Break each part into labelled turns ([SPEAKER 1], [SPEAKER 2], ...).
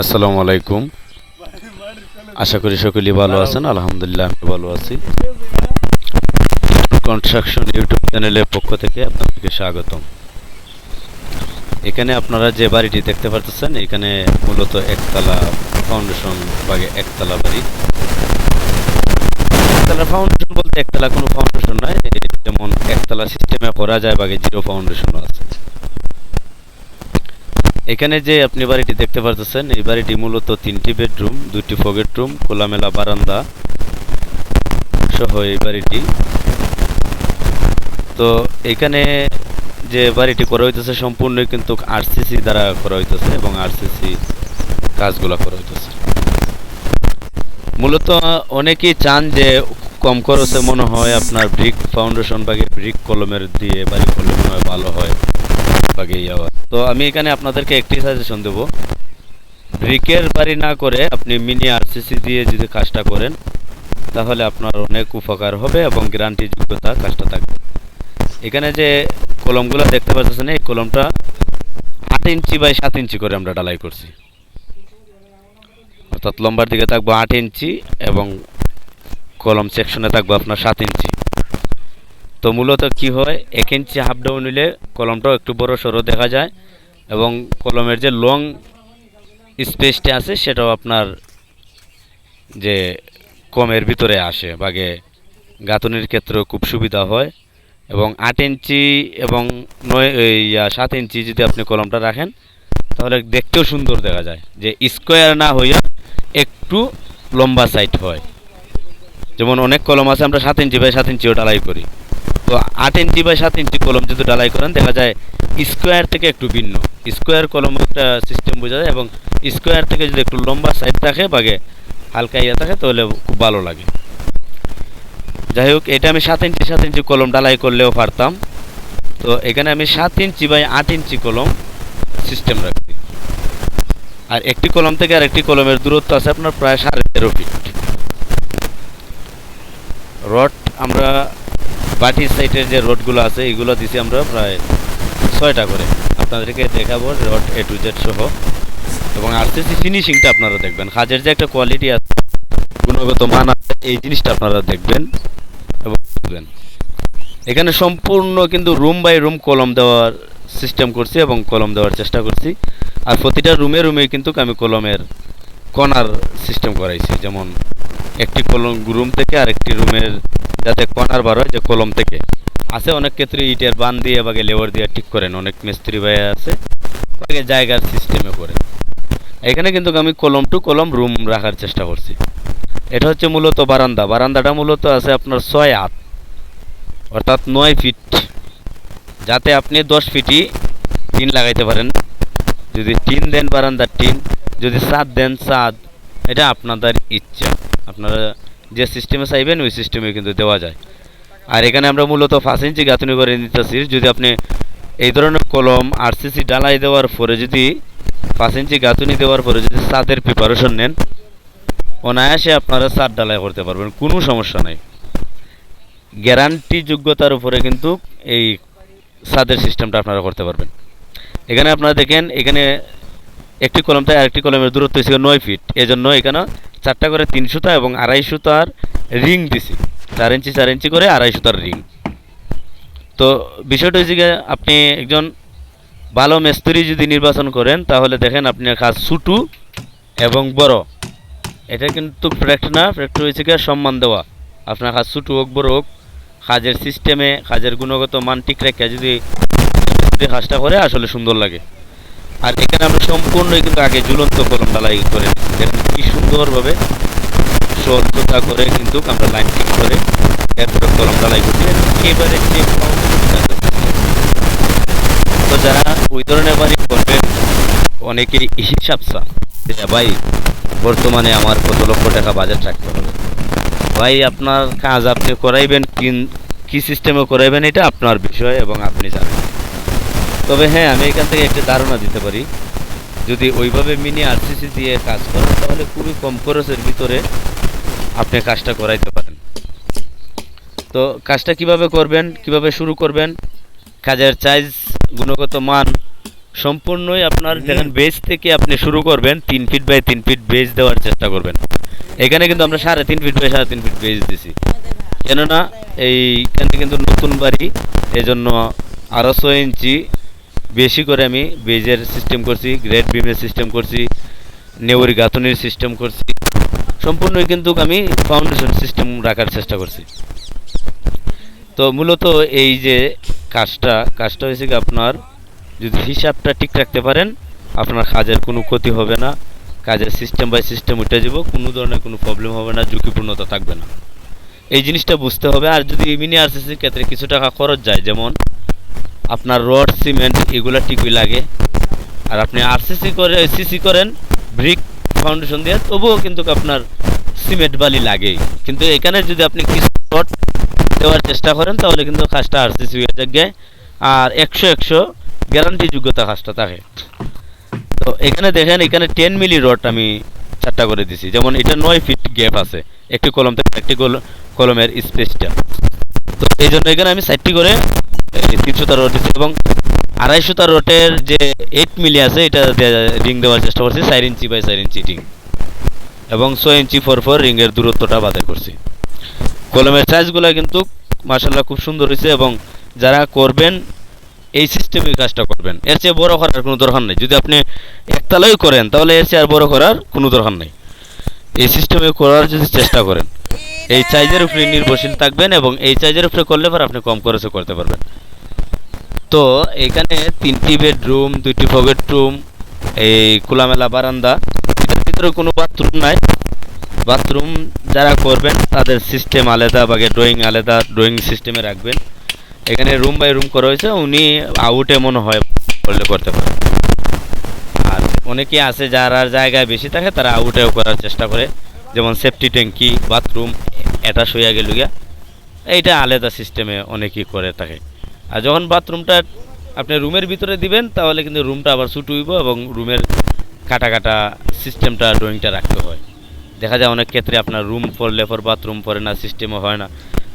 [SPEAKER 1] আসসালামু আলাইকুম। আশা করি সকলেই ভালো আছেন, আলহামদুলিল্লাহ আমি ভালো আছি। কনস্ট্রাকশন ইউটিউব চ্যানেলের পক্ষ থেকে আপনাদেরকে স্বাগতম। এখানে আপনারা যে বাড়িটি দেখতে পাচ্ছেন এখানে মূলত একতলা ফাউন্ডেশন বাগে একতলা বাড়ি। একতলা ফাউন্ডেশন বলতে একতলা কোনো ফাউন্ডেশন নয় যেমন একতলা সিস্টেমে করা যায়, বাগে জিরো ফাউন্ডেশনও আছে। এখানে যে আপনি বাড়িটি দেখতে পাচ্ছেন এই বাড়িটি মূলত তিনটি বেডরুম দুটি ফগেট রুম, খোলামেলা বারান্দা সহ এই বাড়িটি। তো এখানে যে বাড়িটি করা হইতেছে সম্পূর্ণ কিন্তু আরসিসি দ্বারা করা হইতেছে এবং আরসিসি কাজগুলো করা হইতেছে। মূলত অনেকেই চান যে কম খরচে মনে হয় আপনার ব্রিক ফাউন্ডেশন বাগে ব্রিক কলমের দিয়ে বাড়ি করলে মনে হয়, ভালো হয় বাগে ইয়াওয়া তো আমি এখানে আপনাদেরকে একটি সাজেশন দেব। ব্রিকের বাড়ি না করে আপনি মিনি আরসিসি দিয়ে যদি কাজটা করেন, তাহলে আপনার অনেক উপকার হবে এবং গ্যারান্টি যোগ্যতা কাজটা থাকবে। এখানে যে কলমগুলো দেখতে পাচ্ছেন, এই কলমটা আট ইঞ্চি বাই সাত ইঞ্চি করে আমরা ডালাই করছি। অর্থাৎ লম্বার দিকে থাকব আট ইঞ্চি এবং কলম সেকশনে থাকব আপনার সাত ইঞ্চি। তো মূলত কি হয়, এক ইঞ্চি হাফ ডাউন নিলে কলমটাও একটু বড় সরো দেখা যায় এবং কলমের যে লং স্পেসটা আছে সেটাও আপনার যে কমের ভিতরে আসে, বাগে গাঁথনির ক্ষেত্রেও খুব সুবিধা হয় এবং আট ইঞ্চি এবং নয় সাত ইঞ্চি যদি আপনি কলমটা রাখেন, তাহলে দেখতেও সুন্দর দেখা যায় যে স্কোয়ার না হইয়া একটু লম্বা সাইড হয়। যেমন অনেক কলম আছে, আমরা সাত ইঞ্চি বাই সাত ইঞ্চিও ডালাই করি। তো আট ইঞ্চি বাই সাত ইঞ্চি কলম যদি ডালাই করেন, দেখা যায় স্কোয়ার থেকে একটু ভিন্ন। স্কোয়ার কলম একটা সিস্টেম বোঝা যায় এবং স্কোয়ার থেকে যদি একটু লম্বা সাইড থাকে বাগে হালকা ইয়ে থাকে তাহলে খুব ভালো লাগে। যাই হোক, এটা আমি সাত ইঞ্চি সাত ইঞ্চি কলম ডালাই করলেও পারতাম। তো এখানে আমি সাত ইঞ্চি বাই আট ইঞ্চি কলম সিস্টেম রাখছি। আর একটি কলম থেকে আর একটি কলমের দূরত্ব আছে আপনার প্রায় সাড়ে তেরো ফিট রড আমরা বাটি সাইডের যে রডগুলো আছে, এগুলো দিছি আমরা প্রায় ছয়টা করে। আপনাদেরকে দেখাবো রড এ টু জেড সহ। এবং আরসিসি ফিনিশিংটা আপনারা দেখবেন। কাজের যে একটা কোয়ালিটি আছে, গুণগত মান আছে, এই জিনিসটা আপনারা দেখবেন এবং বুঝবেন। এখানে সম্পূর্ণ কিন্তু রুম বাই রুম কলম দেওয়ার সিস্টেম করছি এবং কলম দেওয়ার চেষ্টা করছি। আর প্রতিটা রুমে রুমে কিন্তু আমি কলমের কর্নার সিস্টেম করাইছি, যেমন একটি কলম রুম থেকে আরেকটি রুমের যাতে কর্নার বার হয় যে কলম থেকে। আছে অনেক ক্ষেত্রে ইটের বান দিয়ে বাগে লেবার দিয়ে ঠিক করেন, অনেক মিস্ত্রি ভাই আছে বাগে জায়গার সিস্টেমে করে এখানে কিন্তু আমি কলম টু কলম রুম রাখার চেষ্টা করছি। এটা হচ্ছে মূলত বারান্দা। বারান্দাটা মূলত আছে আপনার ছয় হাত অর্থাৎ নয় ফিট। যাতে আপনি দশ ফিটই টিন লাগাইতে পারেন। যদি টিন দেন বারান্দার টিন, যদি সাত দেন সাত এটা আপনাদের ইচ্ছা। আপনারা যে সিস্টেমে চাইবেন, ওই সিস্টেমে কিন্তু দেওয়া যায়। আর এখানে আমরা মূলত পাঁচ ইঞ্চি গাঁথনি করে নিতেছি। যদি আপনি এই ধরনের কলম আরসিসি ডালাই দেওয়ার পরে যদি পাঁচ ইঞ্চি গাঁথনি দেওয়ার পরে যদি ছাদের প্রিপারেশন নেন, অনায়াসে আপনারা ছাদ ডালাই করতে পারবেন, কোনো সমস্যা নাই। গ্যারান্টি যোগ্যতার উপরে কিন্তু এই ছাদের সিস্টেমটা আপনারা করতে পারবেন। এখানে আপনারা দেখেন, এখানে একটি কলম থেকে আরেকটি কলমের দূরত্ব ছিল নয় ফিট। এজন্য এখানে চারটা করে তিন সুতা এবং আড়াই সুতার রিং দিছি। চার ইঞ্চি চার ইঞ্চি করে আড়াই সুতার রিং। তো বিষয়টা হচ্ছে আপনি একজন ভালো মিস্ত্রি যদি নির্বাচন করেন, তাহলে দেখেন আপনার কাজ ছুটু এবং বড়। এটা কিন্তু ফ্র্যাক্ট না ফ্র্যাক্ট হয়েছে গিয়ে সম্মান দেওয়া। আপনার কাজ ছুটু হোক, বড় হোক, কাজের সিস্টেমে কাজের গুণগত মান ঠিক রেখে যদি কাজটা করে, আসলে সুন্দর লাগে। আর এখানে আমরা সম্পূর্ণই কিন্তু আগে ঝুলন্ত কলম ডালাই করে। দেখেন কি সুন্দরভাবে সহজতা করে কিন্তু আমরা লাইন ঠিক করে এরপরে কলম ডালাই করছি। এবারে যে তো যারা ওই ধরনের বাড়ি করবেন, অনেকেই হিসাব যে, ভাই, বর্তমানে আমার কত লক্ষ টাকা বাজেট রাখতে হবে? ভাই, আপনার কাজ আপনি করাইবেন কি সিস্টেমে করাইবেন, এটা আপনার বিষয় এবং আপনি জানেন। তবে হ্যাঁ আমি এখান থেকে একটা ধারণা দিতে পারি। যদি ওইভাবে মিনি আরসিসি দিয়ে কাজ করেন তাহলে খুবই কম খরচের ভিতরে আপনি কাজটা করাইতে পারেন। তো কাজটা কীভাবে করবেন কীভাবে শুরু করবেন কাজের চাইজ গুণগত মান সম্পূর্ণই আপনার দেখেন বেজ থেকে আপনি শুরু করবেন তিন ফিট বাই তিন ফিট বেজ দেওয়ার চেষ্টা করবেন। এখানে কিন্তু আমরা সাড়ে তিন ফিট বাই সাড়ে তিন ফিট বেজ দিছি। কেননা এইখানে কিন্তু নতুন বাড়ি এজন্য ছয় ইঞ্চি বেশি করে আমি বেজের সিস্টেম করছি গ্রেড বিমের সিস্টেম করছি, নেউরি গাঁথনির সিস্টেম করছি। সম্পূর্ণই কিন্তু আমি ফাউন্ডেশন সিস্টেম রাখার চেষ্টা করছি। তো মূলত এই যে কাজটা কাজটা হয়েছে কি আপনার, যদি হিসাবটা ঠিক রাখতে পারেন, আপনার কাজের কোনো ক্ষতি হবে না, কাজের সিস্টেম বাই সিস্টেম উঠে যাব, কোনো ধরনের কোনো প্রবলেম হবে না, ঝুঁকিপূর্ণতা থাকবে না। এই জিনিসটা বুঝতে হবে, আর যদি মিনি আরসিসির ক্ষেত্রে কিছু টাকা খরচ যায়, যেমন আপনার রড, সিমেন্ট এগুলো ঠিকই লাগে। আর আপনি আরসিসি করে সিসি করেন ব্রিক ফাউন্ডেশন দিয়ে, তবুও কিন্তু আপনার সিমেন্ট বালি লাগেই। কিন্তু এখানে যদি আপনি কিছু রড দেওয়ার চেষ্টা করেন, তাহলে কিন্তু কাজটা আরসিসি হয়ে যাবে। আর একশো একশো গ্যারান্টি যোগ্যতা কাজটা থাকে। তো এখানে দেখেন, এখানে টেন মিলি রড আমি চারটা করে দিছি। যেমন এটা নয় ফিট গ্যাপ আছে। একটি কলম থেকে একটি কল- কলমের স্পেসটা তো এই জন্য এখানে আমি ষাটটি করে তিনশোটা রড দিচ্ছি এবং আড়াইশোটা রটের যে এইট মিলি আছে, এটা রিং দেওয়ার চেষ্টা করছি, চার ইঞ্চি বাই চার ইঞ্চি রিং এবং ছয় ইঞ্চি ফোর ফোর রিংয়ের দূরত্বটা বাদের করছি। কলমের সাইজগুলো কিন্তু মার্শাল্লাহ খুব সুন্দর হয়েছে এবং যারা করবেন, এই সিস্টেমে কাজটা করবেন। এর চেয়ে বড় করার কোনো দরকার নেই। যদি আপনি একতলায় করেন, তাহলে এর চেয়ে আর বড় করার কোনো দরকার নেই। এই সিস্টেমে করার যদি চেষ্টা করেন, এই সাইজের উপরে নির্ভরশীল থাকবেন এবং এই সাইজের উপরে করলে পর আপনি কম খরচে করতে পারবেন। তো এখানে তিনটি বেডরুম দুইটি পকেট রুম এই খোলামেলা বারান্দা। এটার ভিতরে কোনো বাথরুম নাই। বাথরুম যারা করবেন, তাদের সিস্টেম আলাদা বা ড্রয়িং আলাদা ড্রয়িং সিস্টেমে রাখবেন। এখানে রুম বাই রুম করা হয়েছে, উনি আউটে মনে হয় করলে করতে পারেন। আর অনেকে আছে যারা জায়গায় বেশি থাকে, তারা আউটেও করার চেষ্টা করে। যেমন সেফটি ট্যাঙ্কি বাথরুম এটা শুয়ে গেল গিয়া। এইটা আলাদা সিস্টেমে অনেকেই করে থাকে। আর যখন বাথরুমটা আপনি রুমের ভিতরে দিবেন, তাহলে কিন্তু রুমটা আবার ছুটু হইব এবং রুমের কাটা কাটা সিস্টেমটা ড্রয়িংটা রাখতে হয়। দেখা যায় অনেক ক্ষেত্রে আপনার রুম পড়লে পর বাথরুম পড়ে না সিস্টেমও হয় না।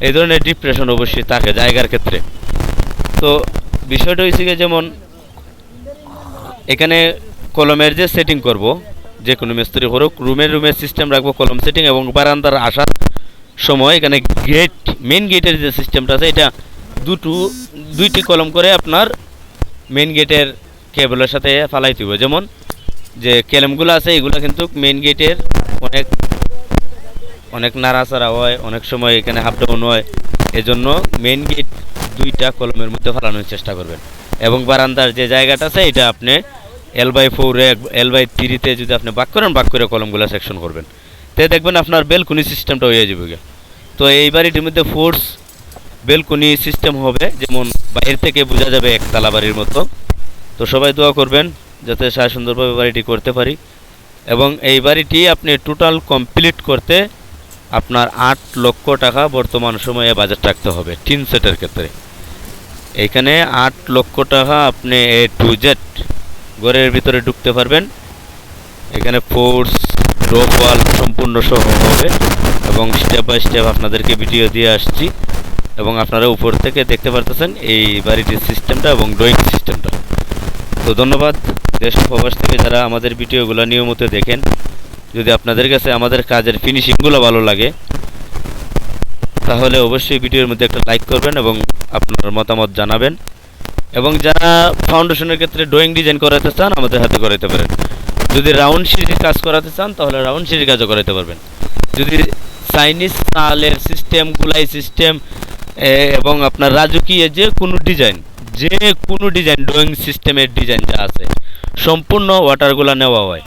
[SPEAKER 1] এই ধরনের ডিপ্রেশন অবশ্যই থাকে জায়গার ক্ষেত্রে। তো বিষয়টা হয়েছে যেমন, এখানে কলমের যে সেটিং করব, যে কোনো মিস্ত্রি করুক, রুমের রুমের সিস্টেম রাখব কলম সেটিং এবং বারান্দার আসার সময় এখানে গেট মেন গেটের যে সিস্টেমটা আছে, এটা দুটো দুইটি কলম করে আপনার মেন গেটের কেবলের সাথে ফালাইতে হবে যেমন যে কেলেমগুলো আছে, এগুলো কিন্তু মেন গেটের অনেক অনেক নাড়াচাড়া হয়, অনেক সময় এখানে হাফ ডাউন হয়। এজন্য মেন গেট দুইটা কলমের মধ্যে ফালানোর চেষ্টা করবেন। এবং বারান্দার যে জায়গাটা আছে, এটা আপনি এল বাই ফোরে এল বাই থ্রিতে যদি আপনি বাক করেন বাক করে কলমগুলো সেকশন করবেন। তে দেখবেন আপনার বেলকুনি সিস্টেমটা হয়ে যাবে। তো এই বাড়িটির মধ্যে ফোর্স বেলকুনি সিস্টেম হবে, যেমন বাইরে থেকে বোঝা যাবে একতলা বাড়ির মতো। তো সবাই দোয়া করবেন যাতে সারা সুন্দরভাবে বাড়িটি করতে পারি। এবং এই বাড়িটি আপনি টোটাল কমপ্লিট করতে আপনার আট লক্ষ টাকা বর্তমান সময়ে বাজেট রাখতে হবে, টিন সেটের ক্ষেত্রে। এইখানে আট লক্ষ টাকা আপনি এ টু জেড ঘরের ভিতরে ঢুকতে পারবেন। এখানে ফোর্স রোপ ওয়াল সম্পূর্ণ সহ হবে। এবং স্টেপ বাই স্টেপ আপনাদেরকে ভিডিও দিয়ে আসছি। এবং আপনারা উপর থেকে দেখতে পারতেছেন এই বাড়িটির সিস্টেমটা এবং ড্রয়িং সিস্টেমটা। তো ধন্যবাদ। দেশ প্রবাস থেকে যারা আমাদের ভিডিওগুলো নিয়মিত দেখেন, যদি আপনাদের কাছে আমাদের কাজের ফিনিশিংগুলো ভালো লাগে, তাহলে অবশ্যই ভিডিওর মধ্যে একটা লাইক করবেন এবং আপনার মতামত জানাবেন। এবং যারা ফাউন্ডেশনের ক্ষেত্রে ড্রয়িং ডিজাইন করাতে চান, আমাদের হাতে করাতে পারেন। যদি রাউন্ড সিরিজ কাজ করাতে চান, তাহলে রাউন্ড সিরিজ কাজও করাতে পারবেন। যদি চাইনিজ চালের সিস্টেম গুলাই সিস্টেম এবং আপনার রাজকীয় যে কোনো ডিজাইন যে কোনো ডিজাইন ড্রয়িং সিস্টেমের ডিজাইন যা আছে, সম্পূর্ণ ওয়াটারগুলো নেওয়া হয়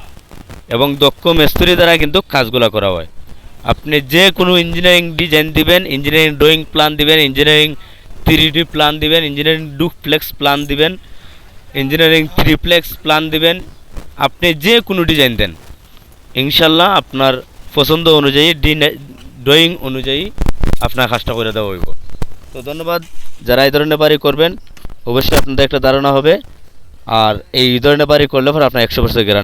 [SPEAKER 1] এবং দক্ষ মিস্ত্রি দ্বারা কিন্তু কাজগুলো করা হয়। আপনি যে কোনো ইঞ্জিনিয়ারিং ডিজাইন দিবেন ইঞ্জিনিয়ারিং ড্রয়িং প্ল্যান দিবেন ইঞ্জিনিয়ারিং থ্রি প্ল্যান দিবেন ইঞ্জিনিয়ারিং ডুপ্লেক্স প্ল্যান দিবেন ইঞ্জিনিয়ারিং থ্রিপ্লেক্স প্ল্যান দিবেন, আপনি যে কোনো ডিজাইন দেন ইনশাল্লাহ আপনার পছন্দ অনুযায়ী ডি ড্রয়িং অনুযায়ী আপনার কাজটা করে দেওয়া হইব। তো ধন্যবাদ যারা এই ধরনের বাড়ি করবেন, অবশ্যই আপনাদের একটা ধারণা হবে। আর এই ধরনের বাড়ি করলে পর আপনার একশো বছর